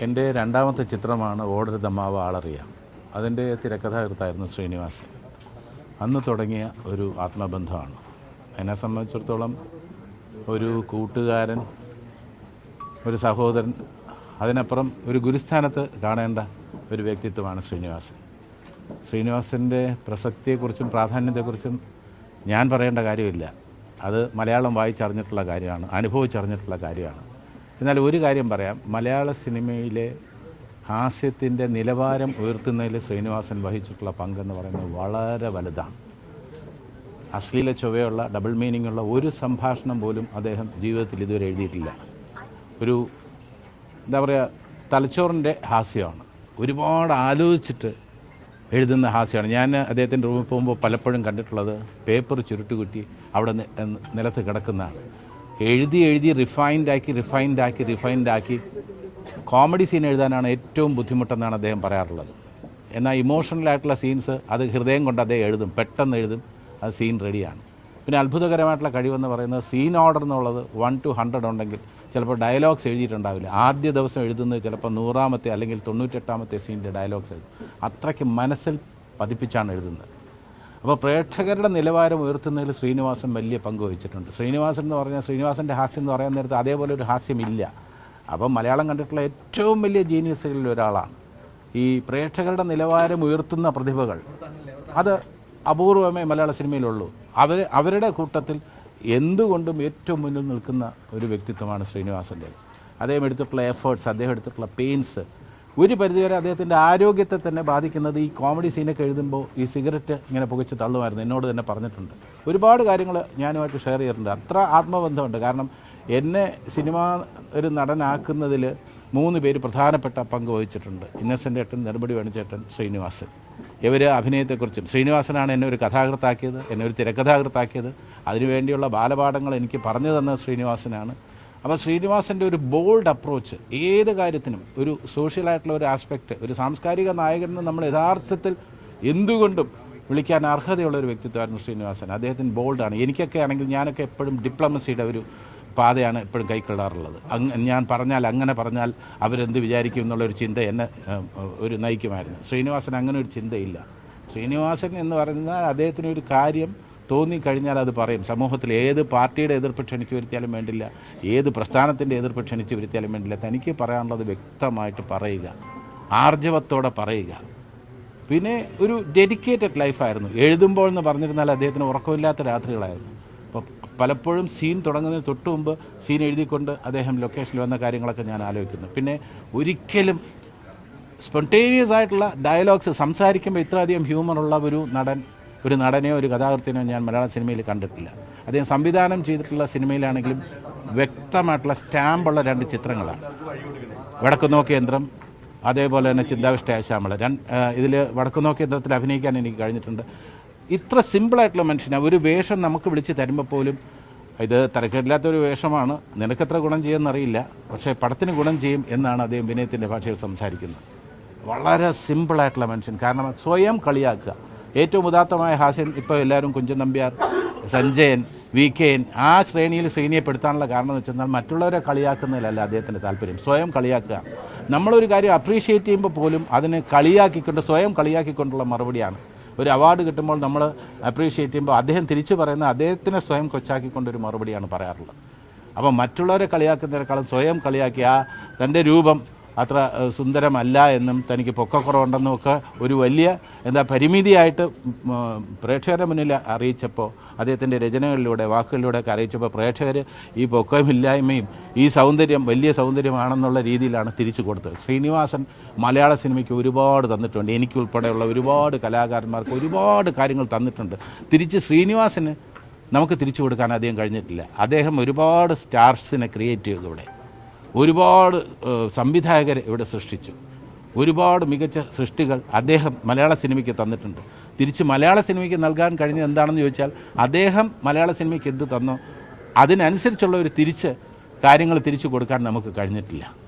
എന്റെ രണ്ടാമത്തെ ചിത്രമാണ് ഓടരുത് അമ്മാവ് ആളറിയാം. അതിന്റെ തിരക്കഥാകൃത്തായിരുന്നു ശ്രീനിവാസൻ. അന്ന് തുടങ്ങിയ ഒരു ആത്മബന്ധമാണ്. എന്നെ സംബന്ധിച്ചിടത്തോളം ഒരു കൂട്ടുകാരൻ ഒരു സഹോദരൻ അതിനപ്പുറം ഒരു ഗുരുസ്ഥാനത്ത് കാണേണ്ട ഒരു വ്യക്തിത്വമാണ് ശ്രീനിവാസൻ. ശ്രീനിവാസന്റെ പ്രസക്തിയെക്കുറിച്ചും പ്രാധാന്യത്തെക്കുറിച്ചും ഞാൻ പറയേണ്ട കാര്യമില്ല. അത് മലയാളം വായിച്ചറിഞ്ഞിട്ടുള്ള കാര്യമാണ് അനുഭവിച്ചറിഞ്ഞിട്ടുള്ള കാര്യമാണ്. എന്നാൽ ഒരു കാര്യം പറയാം. മലയാള സിനിമയിലെ ഹാസ്യത്തിന്റെ നിലവാരം ഉയർത്തുന്നതിൽ ശ്രീനിവാസൻ വഹിച്ചിട്ടുള്ള പങ്കെന്ന് പറയുന്നത് വളരെ വലുതാണ്. അശ്ലീല ചൊവ്വയുള്ള ഡബിൾ മീനിങ് ഉള്ള ഒരു സംഭാഷണം പോലും അദ്ദേഹം ജീവിതത്തിൽ ഇതുവരെ എഴുതിയിട്ടില്ല. ഒരു എന്താ പറയുക തലച്ചോറിന്റെ ഹാസ്യമാണ്. ഒരുപാട് ആലോചിച്ചിട്ട് എഴുതുന്ന ഹാസ്യമാണ്. ഞാൻ അദ്ദേഹത്തിന്റെ റൂമിൽ പോകുമ്പോൾ പലപ്പോഴും കണ്ടിട്ടുള്ളത് പേപ്പർ ചുരുട്ടുകുറ്റി അവിടെ നിലത്ത് കിടക്കുന്നതാണ്. എഴുതി എഴുതി റിഫൈൻഡ് ആക്കി റിഫൈൻഡ് ആക്കി റിഫൈൻഡ് ആക്കി കോമഡി സീൻ എഴുതാനാണ് ഏറ്റവും ബുദ്ധിമുട്ടെന്നാണ് അദ്ദേഹം പറയാറുള്ളത്. എന്നാൽ ഇമോഷണൽ ആയിട്ടുള്ള സീൻസ് അത് ഹൃദയം കൊണ്ട് അദ്ദേഹം എഴുതും പെട്ടെന്ന് എഴുതും അത് സീൻ റെഡിയാണ് പിന്നെ അത്ഭുതകരമായിട്ടുള്ള കഴിവെന്ന് പറയുന്നത് സീൻ ഓർഡർ എന്നുള്ളത് വൺ ടു ഹൺഡ്രഡ് ഉണ്ടെങ്കിൽ ചിലപ്പോൾ ഡയലോഗ്സ് എഴുതിയിട്ടുണ്ടാവില്ല. ആദ്യ ദിവസം എഴുതുന്നത് ചിലപ്പോൾ നൂറാമത്തെ അല്ലെങ്കിൽ തൊണ്ണൂറ്റെട്ടാമത്തെ സീനിന്റെ ഡയലോഗ്സ് എഴുതും. അത്രയ്ക്ക് മനസ്സിൽ പതിപ്പിച്ചാണ് എഴുതുന്നത്. അപ്പോൾ പ്രേക്ഷകരുടെ നിലവാരം ഉയർത്തുന്നതിൽ ശ്രീനിവാസൻ വലിയ പങ്ക് വഹിച്ചിട്ടുണ്ട്. ശ്രീനിവാസൻ എന്ന് പറഞ്ഞാൽ ശ്രീനിവാസന്റെ ഹാസ്യം എന്ന് പറയാൻ നേരത്തെ അതേപോലെ ഒരു ഹാസ്യമില്ല. അപ്പം മലയാളം കണ്ടിട്ടുള്ള ഏറ്റവും വലിയ ജീനിയസുകളിൽ ഒരാളാണ്. ഈ പ്രേക്ഷകരുടെ നിലവാരം ഉയർത്തുന്ന പ്രതിഭകൾ അത് അപൂർവമേ മലയാള സിനിമയിലുള്ളൂ. അവർ അവരുടെ കൂട്ടത്തിൽ എന്തുകൊണ്ടും ഏറ്റവും മുന്നിൽ നിൽക്കുന്ന ഒരു വ്യക്തിത്വമാണ് ശ്രീനിവാസന്റേത്. അദ്ദേഹം എടുത്തിട്ടുള്ള എഫേർട്സ് അദ്ദേഹം എടുത്തിട്ടുള്ള പെയിൻസ് ഒരു പരിധിവരെ അദ്ദേഹത്തിന്റെ ആരോഗ്യത്തെ തന്നെ ബാധിക്കുന്നത് ഈ കോമഡി സീനൊക്കെ എഴുതുമ്പോൾ ഈ സിഗരറ്റ് ഇങ്ങനെ പുകച്ച് തള്ളുമായിരുന്നു. എന്നോട് തന്നെ പറഞ്ഞിട്ടുണ്ട്. ഒരുപാട് കാര്യങ്ങൾ ഞാനുമായിട്ട് ഷെയർ ചെയ്യുന്നുണ്ട് അത്ര ആത്മബന്ധമുണ്ട്. കാരണം എന്നെ സിനിമ ഒരു നടനാക്കുന്നതിൽ മൂന്ന് പേര് പ്രധാനപ്പെട്ട പങ്ക് വഹിച്ചിട്ടുണ്ട്. ഇന്നസെന്റ് ഏട്ടൻ നെടുപടി വേണിച്ചേട്ടൻ ശ്രീനിവാസൻ. ഇവർ അഭിനയത്തെക്കുറിച്ചും ശ്രീനിവാസനാണ് എന്നെ ഒരു കഥാകൃത്താക്കിയത് എന്നെ ഒരു തിരക്കഥാകൃത്താക്കിയത്. അതിനുവേണ്ടിയുള്ള ബാലപാഠങ്ങൾ എനിക്ക് പറഞ്ഞു തന്ന ശ്രീനിവാസനാണ്. അപ്പോൾ ശ്രീനിവാസന്റെ ഒരു ബോൾഡ് അപ്രോച്ച് ഏത് കാര്യത്തിനും ഒരു സോഷ്യലായിട്ടുള്ള ഒരു ആസ്പെക്റ്റ് ഒരു സാംസ്കാരിക നായകനെന്ന് നമ്മൾ യഥാർത്ഥത്തിൽ എന്തുകൊണ്ടും വിളിക്കാൻ അർഹതയുള്ള ഒരു വ്യക്തിത്വമായിരുന്നു ശ്രീനിവാസൻ. അദ്ദേഹത്തിന് ബോൾഡാണ് എനിക്കൊക്കെ ആണെങ്കിൽ ഞാനൊക്കെ എപ്പോഴും ഡിപ്ലോമസിയുടെ ഒരു പാതയാണ് എപ്പോഴും കൈക്കൊള്ളാറുള്ളത്. ഞാൻ പറഞ്ഞാൽ അങ്ങനെ പറഞ്ഞാൽ അവരെന്ത് വിചാരിക്കും എന്നുള്ളൊരു ചിന്ത എന്നെ ഒരു നയിക്കുമായിരുന്നു. ശ്രീനിവാസൻ അങ്ങനെ ഒരു ചിന്തയില്ല. ശ്രീനിവാസൻ എന്ന് പറഞ്ഞാൽ അദ്ദേഹത്തിന് ഒരു കാര്യം തോന്നിക്കഴിഞ്ഞാൽ അത് പറയും. സമൂഹത്തിൽ ഏത് പാർട്ടിയുടെ എതിർപ്പ് ക്ഷണിച്ചു വരുത്തിയാലും വേണ്ടില്ല ഏത് പ്രസ്ഥാനത്തിന്റെ എതിർപ്പ് ക്ഷണിച്ചു വരുത്തിയാലും വേണ്ടില്ല. തനിക്ക് പറയാനുള്ളത് വ്യക്തമായിട്ട് പറയുക. ആർജവത്തോടെ പറയുക. പിന്നെ ഒരു ഡെഡിക്കേറ്റഡ് ലൈഫായിരുന്നു എഴുതുമ്പോൾ എന്ന് പറഞ്ഞിരുന്നാൽ അദ്ദേഹത്തിന് ഉറക്കമില്ലാത്ത രാത്രികളായിരുന്നു. അപ്പോൾ പലപ്പോഴും സീൻ തുടങ്ങുന്നതിന് തൊട്ട് മുമ്പ് സീൻ എഴുതിക്കൊണ്ട് അദ്ദേഹം ലൊക്കേഷനിൽ വന്ന കാര്യങ്ങളൊക്കെ ഞാൻ ആലോചിക്കുന്നു. പിന്നെ ഒരിക്കലും സ്പോണ്ടേനിയസ് ആയിട്ടുള്ള ഡയലോഗ്സ് സംസാരിക്കുമ്പോൾ ഇത്രയധികം ഹ്യൂമറുള്ള ഒരു നടൻ ഒരു നടനെയോ ഒരു കഥാകൃത്തിനെയോ ഞാൻ മലയാള സിനിമയിൽ കണ്ടിട്ടില്ല. അദ്ദേഹം സംവിധാനം ചെയ്തിട്ടുള്ള സിനിമയിലാണെങ്കിലും വ്യക്തമായിട്ടുള്ള സ്റ്റാമ്പുള്ള രണ്ട് ചിത്രങ്ങളാണ്. വടക്കുനോക്കി യന്ത്രം അതേപോലെ തന്നെ ചിന്താവിഷ്ടയായ ശ്യാമള. രണ്ട് ഇതിൽ വടക്കുനോക്കി അഭിനയിക്കാൻ എനിക്ക് കഴിഞ്ഞിട്ടുണ്ട്. ഇത്ര സിമ്പിളായിട്ടുള്ള മനുഷ്യനാണ് ഒരു വേഷം നമുക്ക് വിളിച്ച് തരുമ്പോൾ പോലും ഇത് തരക്കേടില്ലാത്ത ഒരു വേഷമാണ്. നിനക്കെത്ര ഗുണം ചെയ്യുമെന്നറിയില്ല. പക്ഷേ പടത്തിന് ഗുണം ചെയ്യും എന്നാണ് അദ്ദേഹം വിനയത്തിന്റെ ഭാഷയിൽ സംസാരിക്കുന്നത്. വളരെ സിമ്പിളായിട്ടുള്ള മനുഷ്യൻ. കാരണം സ്വയം കളിയാക്കുക. ഏറ്റവും ഉദാത്തമായ ഹാസ്യൻ ഇപ്പോൾ എല്ലാവരും കുഞ്ചൻ നമ്പ്യാർ സഞ്ജയൻ വി കെ ആ ശ്രേണിയിൽ ശ്രീനിയെ പെടുത്താനുള്ള കാരണം എന്ന് വെച്ചാൽ മറ്റുള്ളവരെ കളിയാക്കുന്നതിലല്ല അദ്ദേഹത്തിന്റെ താല്പര്യം. സ്വയം കളിയാക്കുക. നമ്മളൊരു കാര്യം അപ്രീഷിയേറ്റ് ചെയ്യുമ്പോൾ പോലും അതിനെ കളിയാക്കിക്കൊണ്ട് സ്വയം കളിയാക്കിക്കൊണ്ടുള്ള മറുപടിയാണ്. ഒരു അവാർഡ് കിട്ടുമ്പോൾ നമ്മൾ അപ്രീഷിയേറ്റ് ചെയ്യുമ്പോൾ അദ്ദേഹം തിരിച്ചു പറയുന്ന അദ്ദേഹത്തിനെ സ്വയം കൊച്ചാക്കിക്കൊണ്ടൊരു മറുപടിയാണ് പറയാറുള്ളത്. അപ്പോൾ മറ്റുള്ളവരെ കളിയാക്കുന്നതിനേക്കാളും സ്വയം കളിയാക്കി ആ തന്റെ രൂപം അത്ര സുന്ദരമല്ല എന്നും തനിക്ക് പൊക്കക്കുറവുണ്ടെന്നും ഒക്കെ ഒരു വലിയ എന്താ പരിമിതിയായിട്ട് പ്രേക്ഷകരുടെ മുന്നിൽ അറിയിച്ചപ്പോൾ അദ്ദേഹത്തിന്റെ രചനകളിലൂടെ വാക്കുകളിലൂടെ ഒക്കെ അറിയിച്ചപ്പോൾ പ്രേക്ഷകർ ഈ പൊക്കമില്ലായ്മയും ഈ സൗന്ദര്യം വലിയ സൗന്ദര്യമാണെന്നുള്ള രീതിയിലാണ് തിരിച്ചു കൊടുത്തത്. ശ്രീനിവാസൻ മലയാള സിനിമയ്ക്ക് ഒരുപാട് തന്നിട്ടുണ്ട്. എനിക്കുൾപ്പെടെയുള്ള ഒരുപാട് കലാകാരന്മാർക്ക് ഒരുപാട് കാര്യങ്ങൾ തന്നിട്ടുണ്ട്. തിരിച്ച് ശ്രീനിവാസന് നമുക്ക് തിരിച്ചു കൊടുക്കാൻ അദ്ദേഹം കഴിഞ്ഞിട്ടില്ല. അദ്ദേഹം ഒരുപാട് സ്റ്റാർസിനെ ക്രിയേറ്റ് ചെയ്തു ഇവിടെ. ഒരുപാട് സംവിധായകരെ ഇവിടെ സൃഷ്ടിച്ചു. ഒരുപാട് മികച്ച സൃഷ്ടികൾ അദ്ദേഹം മലയാള സിനിമയ്ക്ക് തന്നിട്ടുണ്ട്. തിരിച്ച് മലയാള സിനിമയ്ക്ക് നൽകാൻ കഴിഞ്ഞത് എന്താണെന്ന് ചോദിച്ചാൽ അദ്ദേഹം മലയാള സിനിമയ്ക്ക് എന്ത് തന്നോ അതിനനുസരിച്ചുള്ള ഒരു തിരിച്ച് കാര്യങ്ങൾ തിരിച്ചു കൊടുക്കാൻ നമുക്ക് കഴിഞ്ഞിട്ടില്ല.